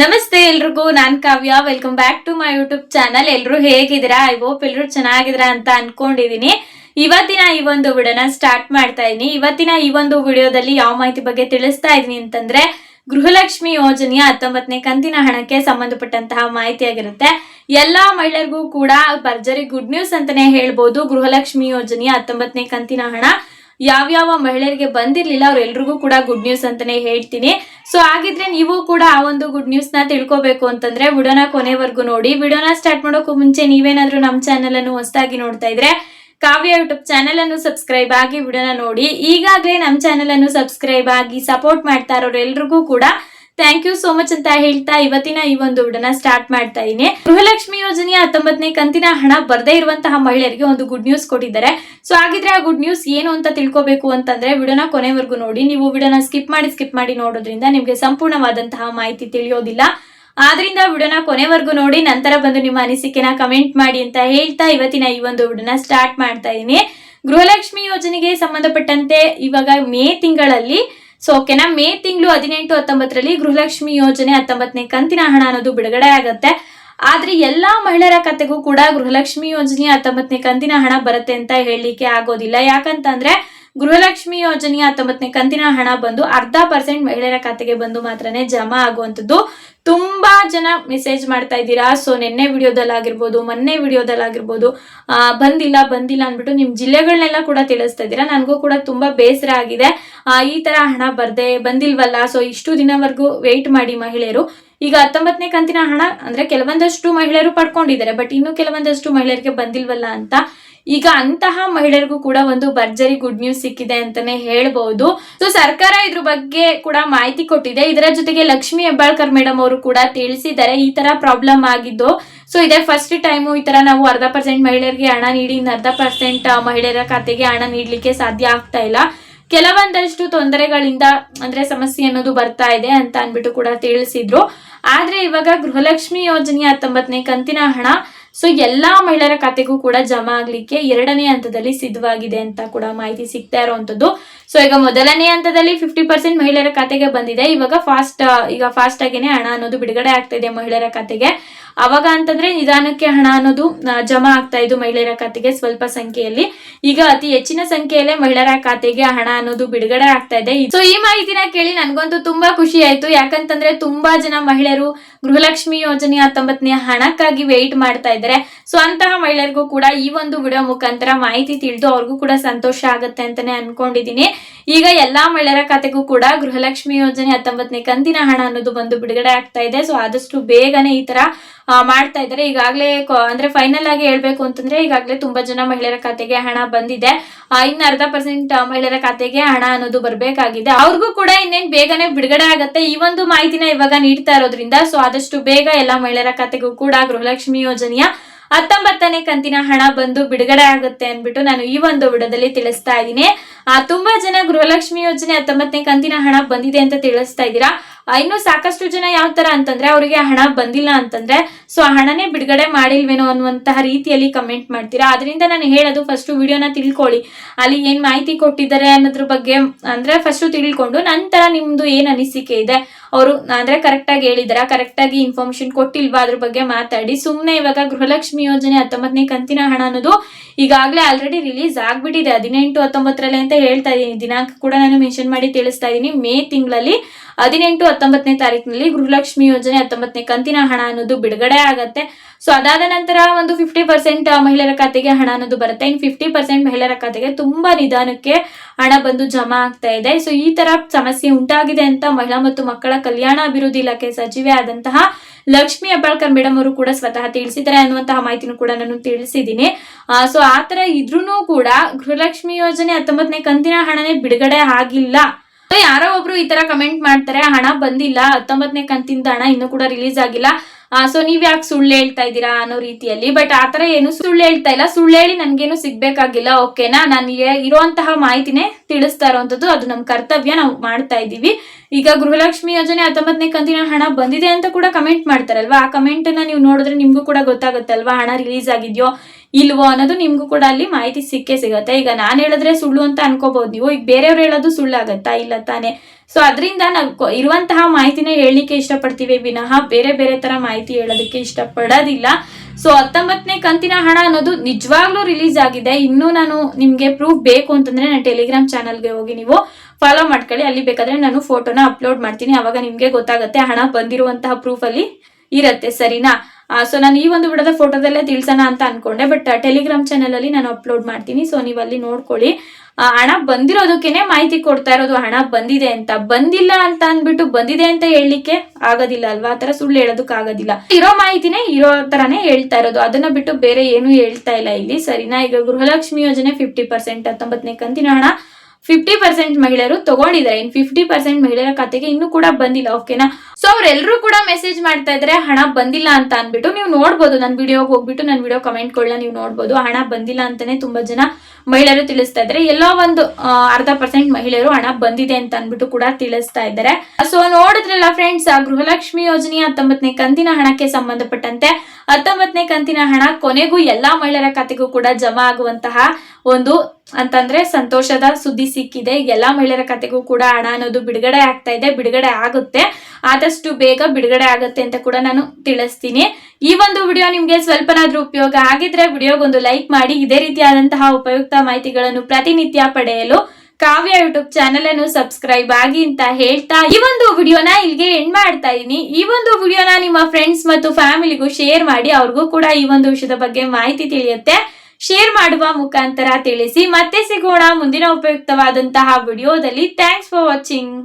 ನಮಸ್ತೆ ಎಲ್ರಿಗೂ, ನಾನ್ Kavya. Welcome back to my YouTube channel ಎಲ್ರು ಹೇಗಿದ್ದೀರಾ? ಐ ಹೋಪ್ ಎಲ್ರು ಚೆನ್ನಾಗಿದ್ದೀರಾ ಅಂತ ಅನ್ಕೊಂಡಿದೀನಿ. ಇವತ್ತಿನ ಈ ಒಂದು ವಿಡಿಯೋನ ಸ್ಟಾರ್ಟ್ ಮಾಡ್ತಾ ಇದೀನಿ. ಇವತ್ತಿನ ಈ ಒಂದು ವಿಡಿಯೋದಲ್ಲಿ ಯಾವ ಮಾಹಿತಿ ಬಗ್ಗೆ ತಿಳಿಸ್ತಾ ಇದೀನಿ ಅಂತಂದ್ರೆ, ಗೃಹಲಕ್ಷ್ಮಿ ಯೋಜನೆಯ ಹತ್ತೊಂಬತ್ತನೇ ಕಂತಿನ ಹಣಕ್ಕೆ ಸಂಬಂಧಪಟ್ಟಂತಹ ಮಾಹಿತಿಯಾಗಿರುತ್ತೆ ಎಲ್ಲಾ ಮಹಿಳೆಯರಿಗೂ ಕೂಡ ಭರ್ಜರಿ ಗುಡ್ ನ್ಯೂಸ್ ಅಂತಾನೆ ಹೇಳ್ಬೋದು. ಗೃಹಲಕ್ಷ್ಮಿ ಯೋಜನೆಯ ಹತ್ತೊಂಬತ್ತನೇ ಕಂತಿನ ಹಣ. ಯಾವ್ಯಾವ ಮಹಿಳೆಯರಿಗೆ ಬಂದಿರ್ಲಿಲ್ಲ, ಅವ್ರೆಲ್ರಿಗೂ ಕೂಡ ಗುಡ್ ನ್ಯೂಸ್ ಅಂತಾನೆ ಹೇಳ್ತೀನಿ. ಸೊ ಹಾಗಿದ್ರೆ ನೀವು ಕೂಡ ಆ ಒಂದು ಗುಡ್ ನ್ಯೂಸ್ನ ತಿಳ್ಕೊಬೇಕು ಅಂತಂದ್ರೆ ವಿಡಿಯೋನ ಕೊನೆವರೆಗೂ ನೋಡಿ. ವಿಡಿಯೋನ ಸ್ಟಾರ್ಟ್ ಮಾಡೋಕ್ಕೂ ಮುಂಚೆ ನೀವೇನಾದ್ರೂ ನಮ್ಮ ಚಾನೆಲ್ ಅನ್ನು ಹೊಸದಾಗಿ ನೋಡ್ತಾ ಇದ್ರೆ ಕಾವ್ಯ ಯೂಟ್ಯೂಬ್ ಚಾನೆಲ್ ಅನ್ನು ಸಬ್ಸ್ಕ್ರೈಬ್ ಆಗಿ ವಿಡಿಯೋನ ನೋಡಿ. ಈಗಾಗಲೇ ನಮ್ಮ ಚಾನೆಲ್ ಅನ್ನು ಸಬ್ಸ್ಕ್ರೈಬ್ ಆಗಿ ಸಪೋರ್ಟ್ ಮಾಡ್ತಾ ಇರೋರೆಲ್ರಿಗೂ ಕೂಡ ಥ್ಯಾಂಕ್ ಯು ಸೋ ಮಚ್ ಅಂತ ಹೇಳ್ತಾ ಇವತ್ತಿನ ಈ ಒಂದು ವಿಡನ ಸ್ಟಾರ್ಟ್ ಮಾಡ್ತಾ ಇದೀನಿ ಗೃಹಲಕ್ಷ್ಮಿ ಯೋಜನೆಯ ಹತ್ತೊಂಬತ್ತನೇ ಕಂತಿನ ಹಣ ಬರದೇ ಇರುವಂತಹ ಮಹಿಳೆಯರಿಗೆ ಒಂದು ಗುಡ್ ನ್ಯೂಸ್ ಕೊಟ್ಟಿದ್ದಾರೆ. ಸೊ ಹಾಗಿದ್ರೆ ಆ ಗುಡ್ ನ್ಯೂಸ್ ಏನು ಅಂತ ತಿಳ್ಕೊಬೇಕು ಅಂತಂದ್ರೆ ವಿಡನ ಕೊನೆವರೆಗೂ ನೋಡಿ. ನೀವು ವಿಡನ ಸ್ಕಿಪ್ ಮಾಡಿ ಸ್ಕಿಪ್ ಮಾಡಿ ನೋಡೋದ್ರಿಂದ ನಿಮ್ಗೆ ಸಂಪೂರ್ಣವಾದಂತಹ ಮಾಹಿತಿ ತಿಳಿಯೋದಿಲ್ಲ. ಆದ್ರಿಂದ ವಿಡನ ಕೊನೆವರೆಗೂ ನೋಡಿ, ನಂತರ ಬಂದು ನಿಮ್ಮ ಅನಿಸಿಕೆನ ಕಮೆಂಟ್ ಮಾಡಿ ಅಂತ ಹೇಳ್ತಾ ಇವತ್ತಿನ ಈ ಒಂದು ವಿಡಿಯೋನ ಸ್ಟಾರ್ಟ್ ಮಾಡ್ತಾ ಇದೀನಿ ಗೃಹಲಕ್ಷ್ಮಿ ಯೋಜನೆಗೆ ಸಂಬಂಧಪಟ್ಟಂತೆ ಇವಾಗ ಮೇ ತಿಂಗಳಲ್ಲಿ ಸೊ ಓಕೆನಾ ಮೇ ತಿಂಗಳು ಹದಿನೆಂಟು ಹತ್ತೊಂಬತ್ತರಲ್ಲಿ ಗೃಹಲಕ್ಷ್ಮಿ ಯೋಜನೆ ಹತ್ತೊಂಬತ್ತನೇ ಕಂತಿನ ಹಣ ಅನ್ನೋದು ಬಿಡುಗಡೆ ಆಗುತ್ತೆ. ಆದ್ರೆ ಎಲ್ಲಾ ಮಹಿಳೆಯರ ಕತೆಗೂ ಕೂಡ ಗೃಹಲಕ್ಷ್ಮಿ ಯೋಜನೆ ಹತ್ತೊಂಬತ್ತನೇ ಕಂತಿನ ಹಣ ಬರುತ್ತೆ ಅಂತ ಹೇಳಲಿಕ್ಕೆ ಆಗೋದಿಲ್ಲ. ಯಾಕಂತಂದ್ರೆ ಗೃಹಲಕ್ಷ್ಮಿ ಯೋಜನೆಯ ಹತ್ತೊಂಬತ್ತನೇ ಕಂತಿನ ಹಣ ಬಂದು ಅರ್ಧ ಪರ್ಸೆಂಟ್ ಮಹಿಳೆಯರ ಖಾತೆಗೆ ಬಂದು ಮಾತ್ರನೇ ಜಮಾ ಆಗುವಂಥದ್ದು ತುಂಬಾ ಜನ ಮೆಸೇಜ್ ಮಾಡ್ತಾ ಇದ್ದೀರಾ. ಸೊ ನಿನ್ನೆ ವಿಡಿಯೋದಲ್ಲಾಗಿರ್ಬೋದು, ಮೊನ್ನೆ ವಿಡಿಯೋದಲ್ಲಾಗಿರ್ಬೋದು ಬಂದಿಲ್ಲ ಬಂದಿಲ್ಲ ಅಂದ್ಬಿಟ್ಟು ನಿಮ್ ಜಿಲ್ಲೆಗಳನ್ನೆಲ್ಲ ಕೂಡ ತಿಳಿಸ್ತಾ ಇದ್ದೀರಾ. ನನಗೂ ಕೂಡ ತುಂಬಾ ಬೇಸರ ಆಗಿದೆ. ಈ ತರ ಹಣ ಬರ್ದೆ ಬಂದಿಲ್ವಲ್ಲ? ಸೊ ಇಷ್ಟು ದಿನವರೆಗೂ ವೆಯ್ಟ್ ಮಾಡಿ ಮಹಿಳೆಯರು. ಈಗ ಹತ್ತೊಂಬತ್ತನೇ ಕಂತಿನ ಹಣ ಅಂದ್ರೆ ಕೆಲವೊಂದಷ್ಟು ಮಹಿಳೆಯರು ಪಡ್ಕೊಂಡಿದ್ದಾರೆ ಬಟ್ ಇನ್ನು ಕೆಲವೊಂದಷ್ಟು ಮಹಿಳೆಯರಿಗೆ ಬಂದಿಲ್ವಲ್ಲ ಅಂತ ಈಗ ಅಂತಹ ಮಹಿಳೆಯರಿಗೂ ಕೂಡ ಒಂದು ಭರ್ಜರಿ ಗುಡ್ ನ್ಯೂಸ್ ಸಿಕ್ಕಿದೆ ಅಂತಾನೆ ಹೇಳ್ಬಹುದು ಸೊ ಸರ್ಕಾರ ಇದ್ರ ಬಗ್ಗೆ ಕೂಡ ಮಾಹಿತಿ ಕೊಟ್ಟಿದೆ. ಇದರ ಜೊತೆಗೆ ಲಕ್ಷ್ಮಿ ಹೆಬ್ಬಾಳ್ಕರ್ ಮೇಡಮ್ ಅವರು ಕೂಡ ತಿಳಿಸಿದ್ದಾರೆ, ಈ ತರ ಪ್ರಾಬ್ಲಮ್ ಆಗಿದ್ದು. ಸೊ ಇದೇ ಫಸ್ಟ್ ಟೈಮು ಈ ತರ ನಾವು ಅರ್ಧ ಪರ್ಸೆಂಟ್ ಮಹಿಳೆಯರಿಗೆ ಹಣ ನೀಡಿ, ಇನ್ನು ಅರ್ಧ ಪರ್ಸೆಂಟ್ ಮಹಿಳೆಯರ ಖಾತೆಗೆ ಹಣ ನೀಡಲಿಕ್ಕೆ ಸಾಧ್ಯ ಆಗ್ತಾ ಇಲ್ಲ. ಕೆಲವೊಂದಷ್ಟು ತೊಂದರೆಗಳಿಂದ ಅಂದ್ರೆ ಸಮಸ್ಯೆ ಅನ್ನೋದು ಬರ್ತಾ ಇದೆ ಅಂತ ಅನ್ಬಿಟ್ಟು ಕೂಡ ತಿಳಿಸಿದ್ರು. ಆದ್ರೆ ಇವಾಗ ಗೃಹಲಕ್ಷ್ಮಿ ಯೋಜನೆಯ ಹತ್ತೊಂಬತ್ತನೇ ಕಂತಿನ ಹಣ ಸೊ ಎಲ್ಲಾ ಮಹಿಳೆಯರ ಖಾತೆಗೂ ಕೂಡ ಜಮಾ ಆಗ್ಲಿಕ್ಕೆ ಎರಡನೇ ಹಂತದಲ್ಲಿ ಸಿದ್ಧವಾಗಿದೆ ಅಂತ ಕೂಡ ಮಾಹಿತಿ ಸಿಗ್ತಾ ಇರುವಂತದ್ದು ಸೊ ಈಗ ಮೊದಲನೇ ಹಂತದಲ್ಲಿ ಫಿಫ್ಟಿ ಪರ್ಸೆಂಟ್ ಮಹಿಳೆಯರ ಖಾತೆಗೆ ಬಂದಿದೆ. ಇವಾಗ ಫಾಸ್ಟ್ ಈಗ ಫಾಸ್ಟ್ ಆಗೇನೆ ಹಣ ಅನ್ನೋದು ಬಿಡುಗಡೆ ಆಗ್ತಾ ಇದೆ ಮಹಿಳೆಯರ ಖಾತೆಗೆ. ಅವಾಗ ಅಂತಂದ್ರೆ ನಿಧಾನಕ್ಕೆ ಹಣ ಅನ್ನೋದು ಜಮಾ ಆಗ್ತಾ ಇದ್ದು ಮಹಿಳೆಯರ ಖಾತೆಗೆ ಸ್ವಲ್ಪ ಸಂಖ್ಯೆಯಲ್ಲಿ. ಈಗ ಅತಿ ಹೆಚ್ಚಿನ ಸಂಖ್ಯೆಯಲ್ಲೇ ಮಹಿಳೆಯರ ಖಾತೆಗೆ ಹಣ ಅನ್ನೋದು ಬಿಡುಗಡೆ ಆಗ್ತಾ ಇದೆ. ಸೊ ಈ ಮಾಹಿತಿನ ಕೇಳಿ ನನ್ಗಂತೂ ತುಂಬಾ ಖುಷಿ ಆಯ್ತು. ಯಾಕಂತಂದ್ರೆ ತುಂಬಾ ಜನ ಮಹಿಳೆಯರು ಗೃಹಲಕ್ಷ್ಮಿ ಯೋಜನೆ ಹತ್ತೊಂಬತ್ತನೇ ಹಣಕ್ಕಾಗಿ ವೆಯ್ಟ್ ಮಾಡ್ತಾ ಸೊ ಅಂತಹ ಮಹಿಳೆಯರಿಗೂ ಕೂಡ ಈ ಒಂದು ವಿಡಿಯೋ ಮುಖಾಂತರ ಮಾಹಿತಿ ತಿಳಿದು ಅವ್ರಿಗೂ ಕೂಡ ಸಂತೋಷ ಆಗುತ್ತೆ ಅಂತಾನೆ ಅನ್ಕೊಂಡಿದೀನಿ ಈಗ ಎಲ್ಲಾ ಮಹಿಳೆಯರ ಖಾತೆಗೂ ಕೂಡ ಗೃಹಲಕ್ಷ್ಮಿ ಯೋಜನೆ ಹತ್ತೊಂಬತ್ತನೇ ಕಂತಿನ ಹಣ ಅನ್ನೋದು ಬಂದು ಬಿಡುಗಡೆ ಆಗ್ತಾ ಇದೆ. ಸೊ ಆದಷ್ಟು ಬೇಗನೆ ಈ ತರ ಮಾಡ್ತಾ ಇದ್ದಾರೆ. ಈಗಾಗಲೇ ಅಂದ್ರೆ ಫೈನಲ್ ಆಗಿ ಹೇಳ್ಬೇಕು ಅಂತಂದ್ರೆ ಈಗಾಗಲೇ ತುಂಬಾ ಜನ ಮಹಿಳೆಯರ ಖಾತೆಗೆ ಹಣ ಬಂದಿದೆ. ಇನ್ನು ಅರ್ಧ ಪರ್ಸೆಂಟ್ ಮಹಿಳೆಯರ ಖಾತೆಗೆ ಹಣ ಅನ್ನೋದು ಬರ್ಬೇಕಾಗಿದೆ. ಅವ್ರಿಗೂ ಕೂಡ ಇನ್ನೇನ್ ಬೇಗನೆ ಬಿಡುಗಡೆ ಆಗತ್ತೆ ಈ ಒಂದು ಮಾಹಿತಿನ ಇವಾಗ ನೀಡ್ತಾ ಇರೋದ್ರಿಂದ. ಸೊ ಆದಷ್ಟು ಬೇಗ ಎಲ್ಲಾ ಮಹಿಳೆಯರ ಖಾತೆಗೂ ಕೂಡ ಗೃಹಲಕ್ಷ್ಮಿ ಯೋಜನೆಯ ಹತ್ತೊಂಬತ್ತನೇ ಕಂತಿನ ಹಣ ಬಂದು ಬಿಡುಗಡೆ ಆಗುತ್ತೆ ಅಂದ್ಬಿಟ್ಟು ನಾನು ಈ ಒಂದು ವಿಡಿಯೋದಲ್ಲಿ ತಿಳಿಸ್ತಾ ಇದ್ದೀನಿ. ಆ, ತುಂಬಾ ಜನ ಗೃಹಲಕ್ಷ್ಮಿ ಯೋಜನೆ ಹತ್ತೊಂಬತ್ತನೇ ಕಂತಿನ ಹಣ ಬಂದಿದೆ ಅಂತ ತಿಳಿಸ್ತಾ ಇದ್ದೀರಾ? ಇನ್ನು ಸಾಕಷ್ಟು ಜನ ಯಾವ ತರ ಅಂತಂದ್ರೆ ಅವರಿಗೆ ಹಣ ಬಂದಿಲ್ಲ ಅಂತಂದ್ರೆ ಸೊ ಹಣನೇ ಬಿಡುಗಡೆ ಮಾಡಿಲ್ವೇನೋ ಅನ್ನುವಂತಹ ರೀತಿಯಲ್ಲಿ ಕಮೆಂಟ್ ಮಾಡ್ತೀರಾ? ಅದರಿಂದ ನಾನು ಹೇಳೋದು ಫಸ್ಟ್ ವಿಡಿಯೋನ ತಿಳ್ಕೊಳ್ಳಿ. ಅಲ್ಲಿ ಏನ್ ಮಾಹಿತಿ ಕೊಟ್ಟಿದ್ದಾರೆ ಅನ್ನೋದ್ರ ಬಗ್ಗೆ ಅಂದ್ರೆ ಫಸ್ಟ್ ತಿಳ್ಕೊಂಡು ನಂತರ ನಿಮ್ದು ಏನ್ ಅನಿಸಿಕೆ ಇದೆ? ಅವರು ಅಂದ್ರೆ ಕರೆಕ್ಟ್ ಆಗಿ ಹೇಳಿದಾರ? ಕರೆಕ್ಟ್ ಆಗಿ ಇನ್ಫಾರ್ಮೇಶನ್ ಕೊಟ್ಟಿಲ್ವಾ ಅದ್ರ ಬಗ್ಗೆ ಮಾತಾಡಿ. ಸುಮ್ನೆ ಇವಾಗ ಗೃಹಲಕ್ಷ್ಮಿ ಯೋಜನೆ ಹತ್ತೊಂಬತ್ತನೇ ಕಂತಿನ ಹಣ ಅನ್ನೋದು ಈಗಾಗಲೇ ಆಲ್ರೆಡಿ ರಿಲೀಸ್ ಆಗ್ಬಿಟ್ಟಿದೆ. ಹದಿನೆಂಟು ಹತ್ತೊಂಬತ್ತರಲ್ಲಿ ಅಂತ ಹೇಳ್ತಾ ಇದ್ದೀನಿ ದಿನಾಂಕ ಕೂಡ ನಾನು ಮೆನ್ಷನ್ ಮಾಡಿ ತಿಳಿಸ್ತಾ ಇದ್ದೀನಿ ಮೇ ತಿಂಗಳಲ್ಲಿ ಹದಿನೆಂಟು, ಹತ್ತೊಂಬತ್ತನೇ ತಾರೀಕಿನಲ್ಲಿ ಗೃಹಲಕ್ಷ್ಮಿ ಯೋಜನೆ, ಹತ್ತೊಂಬತ್ತನೇ ಕಂತಿನ ಹಣ ಅನ್ನೋದು ಬಿಡುಗಡೆ ಆಗತ್ತೆ. ಸೊ ಅದಾದ ನಂತರ ಒಂದು ಫಿಫ್ಟಿ ಪರ್ಸೆಂಟ್ ಮಹಿಳೆಯರ ಖಾತೆಗೆ ಹಣ ಅನ್ನೋದು ಬರುತ್ತೆ. ಇನ್ ಫಿಫ್ಟಿ ಪರ್ಸೆಂಟ್ ಮಹಿಳೆಯರ ಖಾತೆಗೆ ತುಂಬಾ ನಿಧಾನಕ್ಕೆ ಹಣ ಬಂದು ಜಮಾ ಆಗ್ತಾ ಇದೆ. ಸೊ ಈ ತರ ಸಮಸ್ಯೆ ಉಂಟಾಗಿದೆ ಅಂತ ಮಹಿಳಾ ಮತ್ತು ಮಕ್ಕಳ ಕಲ್ಯಾಣ ಅಭಿವೃದ್ಧಿ ಇಲಾಖೆ ಸಚಿವೆ ಆದಂತಹ ಲಕ್ಷ್ಮಿ ಅಬ್ಬಾಳ್ಕರ್ ಮೇಡಮ್ ಅವರು ಕೂಡ ಸ್ವತಃ ತಿಳಿಸಿದ್ದಾರೆ ಅನ್ನುವಂತಹ ಮಾಹಿತಿನೂ ಕೂಡ ನಾನು ತಿಳಿಸಿದ್ದೀನಿ. ಸೊ ಆತರ ತರ ಇದ್ರೂ ಕೂಡ ಗೃಹಲಕ್ಷ್ಮಿ ಯೋಜನೆ, ಹತ್ತೊಂಬತ್ತನೇ ಕಂತಿನ ಹಣನೇ ಬಿಡುಗಡೆ ಆಗಿಲ್ಲ. ಯಾರೋ ಒಬ್ರು ಈ ತರ ಕಮೆಂಟ್ ಮಾಡ್ತಾರೆ, ಹಣ ಬಂದಿಲ್ಲ, ಹತ್ತೊಂಬತ್ತನೇ ಕಂತಿಂದ ಹಣ ಇನ್ನು ಕೂಡ ರಿಲೀಸ್ ಆಗಿಲ್ಲ. ಸೊ ನೀವ್ ಯಾಕೆ ಸುಳ್ಳು ಹೇಳ್ತಾ ಇದ್ದೀರಾ ಅನ್ನೋ ರೀತಿಯಲ್ಲಿ ಬಟ್ ಆತರ ಏನು ಸುಳ್ಳು ಹೇಳ್ತಾ ಇಲ್ಲ. ಸುಳ್ಳು ಹೇಳಿ ನನ್ಗೇನು ಸಿಗ್ಬೇಕಾಗಿಲ್ಲ, ಓಕೆನಾ? ನನಗೆ ಇರುವಂತಹ ಮಾಹಿತಿನೇ ತಿಳಿಸ್ತಾ ಇರುವಂತದ್ದು ಅದು ನಮ್ ಕರ್ತವ್ಯ, ನಾವು ಮಾಡ್ತಾ ಇದೀವಿ ಈಗ ಗೃಹಲಕ್ಷ್ಮಿ ಯೋಜನೆ ಹತ್ತೊಂಬತ್ತನೇ ಕಂತಿನ ಹಣ ಬಂದಿದೆ ಅಂತ ಕೂಡ ಕಮೆಂಟ್ ಮಾಡ್ತಾರಲ್ವಾ? ಆ ಕಮೆಂಟ್ ಅನ್ನ ನೀವು ನೋಡಿದ್ರೆ ನಿಮ್ಗೂ ಕೂಡ ಗೊತ್ತಾಗುತ್ತಲ್ವಾ? ಹಣ ರಿಲೀಸ್ ಆಗಿದ್ಯೋ? ಇಲ್ವೋ ಅನ್ನೋದು ನಿಮ್ಗೂ ಕೂಡ ಅಲ್ಲಿ ಮಾಹಿತಿ ಸಿಕ್ಕೇ ಸಿಗತ್ತೆ. ಈಗ ನಾನು ಹೇಳಿದ್ರೆ ಸುಳ್ಳು ಅಂತ ಅನ್ಕೋಬಹುದು ನೀವು. ಈಗ ಬೇರೆಯವ್ರು ಹೇಳೋದು ಸುಳ್ಳಾಗತ್ತಾ ಇಲ್ಲ ತಾನೆ? ಸೊ ಅದರಿಂದ ನಾವು ಇರುವಂತಹ ಮಾಹಿತಿನ ಹೇಳಲಿಕ್ಕೆ ಇಷ್ಟಪಡ್ತೀವಿ. ವಿನಃ ಬೇರೆ ಬೇರೆ ತರ ಮಾಹಿತಿ ಹೇಳೋದಕ್ಕೆ ಇಷ್ಟಪಡೋದಿಲ್ಲ. ಸೊ ಹತ್ತೊಂಬತ್ತನೇ ಕಂತಿನ ಹಣ ಅನ್ನೋದು ನಿಜವಾಗ್ಲೂ ರಿಲೀಸ್ ಆಗಿದೆ. ಇನ್ನೂ ನಾನು ನಿಮ್ಗೆ ಪ್ರೂಫ್ ಬೇಕು ಅಂತಂದ್ರೆ ನಾನು ಟೆಲಿಗ್ರಾಮ್ ಚಾನಲ್ಗೆ ಹೋಗಿ ನೀವು ಫಾಲೋ ಮಾಡ್ಕೊಳ್ಳಿ. ಅಲ್ಲಿ ಬೇಕಾದ್ರೆ ನಾನು ಫೋಟೋನ ಅಪ್ಲೋಡ್ ಮಾಡ್ತೀನಿ. ಅವಾಗ ನಿಮ್ಗೆ ಗೊತ್ತಾಗುತ್ತೆ ಹಣ ಬಂದಿರುವಂತಹ ಪ್ರೂಫ್ ಅಲ್ಲಿ ಇರತ್ತೆ, ಸರಿನಾ? ಸೊ ನಾನು ಈ ಒಂದು ವಿಡಿಯೋದ ಫೋಟೋದಲ್ಲೇ ತಿಳಿಸೋಣ ಅಂತ ಅನ್ಕೊಂಡೆ ಬಟ್ ಟೆಲಿಗ್ರಾಮ್ ಚಾನಲ್ ಅಲ್ಲಿ ನಾನು ಅಪ್ಲೋಡ್ ಮಾಡ್ತೀನಿ ಸೊ ನೀವು ಅಲ್ಲಿ ನೋಡ್ಕೊಳ್ಳಿ. ಹಣ ಬಂದಿರೋದಕ್ಕೇನೆ ಮಾಹಿತಿ ಕೊಡ್ತಾ ಇರೋದು, ಹಣ ಬಂದಿದೆ ಅಂತ. ಬಂದಿಲ್ಲ ಅಂತ ಅಂದ್ಬಿಟ್ಟು ಬಂದಿದೆ ಅಂತ ಹೇಳಲಿಕ್ಕೆ ಆಗೋದಿಲ್ಲ ಅಲ್ವಾ? ಆತರ ಸುಳ್ಳು ಹೇಳೋದಕ್ಕೆ ಆಗೋದಿಲ್ಲ. ಇರೋ ಮಾಹಿತಿನೇ ಇರೋ ತರಾನೇ ಹೇಳ್ತಾ ಇರೋದು. ಅದನ್ನ ಬಿಟ್ಟು ಬೇರೆ ಏನು ಹೇಳ್ತಾ ಇಲ್ಲ ಇಲ್ಲಿ. ಸರಿನಾ? ಈಗ ಗೃಹಲಕ್ಷ್ಮಿ ಯೋಜನೆ ಫಿಫ್ಟಿ ಪರ್ಸೆಂಟ್ ಹತ್ತೊಂಬತ್ತನೇ ಕಂತಿನ ಹಣ. ಫಿಫ್ಟಿ ಪರ್ಸೆಂಟ್ ಮಹಿಳೆಯರು ತಗೊಂಡಿದ್ದಾರೆ. ಇನ್ ಫಿಫ್ಟಿ ಪರ್ಸೆಂಟ್ ಮಹಿಳೆಯರ ಖಾತೆಗೆ ಇನ್ನೂ ಕೂಡ ಬಂದಿಲ್ಲ ಓಕೆನಾ ಸೊ ಅವ್ರೆಲ್ಲರೂ ಕೂಡ ಮೆಸೇಜ್ ಮಾಡ್ತಾ ಇದ್ರೆ, ಹಣ ಬಂದಿಲ್ಲ ಅಂತ ಅನ್ಬಿಟ್ಟು ನೀವು ನೋಡ್ಬೋದು. ನನ್ನ ವಿಡಿಯೋಗೆ ಹೋಗ್ಬಿಟ್ಟು ನನ್ನ ವಿಡಿಯೋ ಕಮೆಂಟ್ಗಳನ್ನ ನೀವು ನೋಡ್ಬೋದು. ಹಣ ಬಂದಿಲ್ಲ ಅಂತಾನೆ ತುಂಬಾ ಜನ ಮಹಿಳೆಯರು ತಿಳಿಸ್ತಾ ಇದ್ದಾರೆ ಎಲ್ಲೋ ಒಂದು ಅರ್ಧ ಪರ್ಸೆಂಟ್ ಮಹಿಳೆಯರು ಹಣ ಬಂದಿದೆ ಅಂತ ಅನ್ಬಿಟ್ಟು ಕೂಡ ತಿಳಿಸ್ತಾ ಇದ್ದಾರೆ. ಸೊ ನೋಡಿದ್ರಲ್ಲ ಫ್ರೆಂಡ್ಸ್ ಗೃಹಲಕ್ಷ್ಮಿ ಯೋಜನೆ ಹತ್ತೊಂಬತ್ತನೇ ಕಂತಿನ ಹಣಕ್ಕೆ ಸಂಬಂಧಪಟ್ಟಂತೆ, ಹತ್ತೊಂಬತ್ತನೇ ಕಂತಿನ ಹಣ ಕೊನೆಗೂ ಎಲ್ಲಾ ಮಹಿಳೆಯರ ಖಾತೆಗೂ ಕೂಡ ಜಮಾ ಆಗುವಂತಹ ಒಂದು ಅಂತಂದ್ರೆ ಸಂತೋಷದ ಸುದ್ದಿ ಸಿಕ್ಕಿದೆ. ಎಲ್ಲಾ ಮಹಿಳೆಯರ ಕತೆಗೂ ಕೂಡ ಹಣ ಅನ್ನೋದು ಬಿಡುಗಡೆ ಆಗ್ತಾ ಇದೆ. ಬಿಡುಗಡೆ ಆಗುತ್ತೆ. ಆದಷ್ಟು ಬೇಗ ಬಿಡುಗಡೆ ಆಗುತ್ತೆ ಅಂತ ಕೂಡ ನಾನು ತಿಳಿಸ್ತೀನಿ. ಈ ಒಂದು ವಿಡಿಯೋ ನಿಮ್ಗೆ ಸ್ವಲ್ಪನಾದ್ರೂ ಉಪಯೋಗ ಆಗಿದ್ರೆ ವಿಡಿಯೋಗೊಂದು ಲೈಕ್ ಮಾಡಿ. ಇದೇ ರೀತಿಯಾದಂತಹ ಉಪಯುಕ್ತ ಮಾಹಿತಿಗಳನ್ನು ಪ್ರತಿನಿತ್ಯ ಪಡೆಯಲು ಕಾವ್ಯ ಯೂಟ್ಯೂಬ್ ಚಾನೆಲ್ ಅನ್ನು ಸಬ್ಸ್ಕ್ರೈಬ್ ಆಗಿ ಅಂತ ಹೇಳ್ತಾ ಈ ಒಂದು ವಿಡಿಯೋನ ಇಲ್ಲಿಗೆ ಎಂಡ್ ಮಾಡ್ತಾ ಇದೀನಿ. ಈ ಒಂದು ವಿಡಿಯೋನ ನಿಮ್ಮ ಫ್ರೆಂಡ್ಸ್ ಮತ್ತು ಫ್ಯಾಮಿಲಿಗೂ ಶೇರ್ ಮಾಡಿ. ಅವ್ರಿಗೂ ಕೂಡ ಈ ಒಂದು ವಿಷಯದ ಬಗ್ಗೆ ಮಾಹಿತಿ ತಿಳಿಯುತ್ತೆ. ಶೇರ್ ಮಾಡುವ ಮುಖಾಂತರ ತಿಳಿಸಿ. ಮತ್ತೆ ಸಿಗೋಣ ಮುಂದಿನ ಉಪಯುಕ್ತವಾದಂತಹ ವಿಡಿಯೋದಲ್ಲಿ. Thanks for watching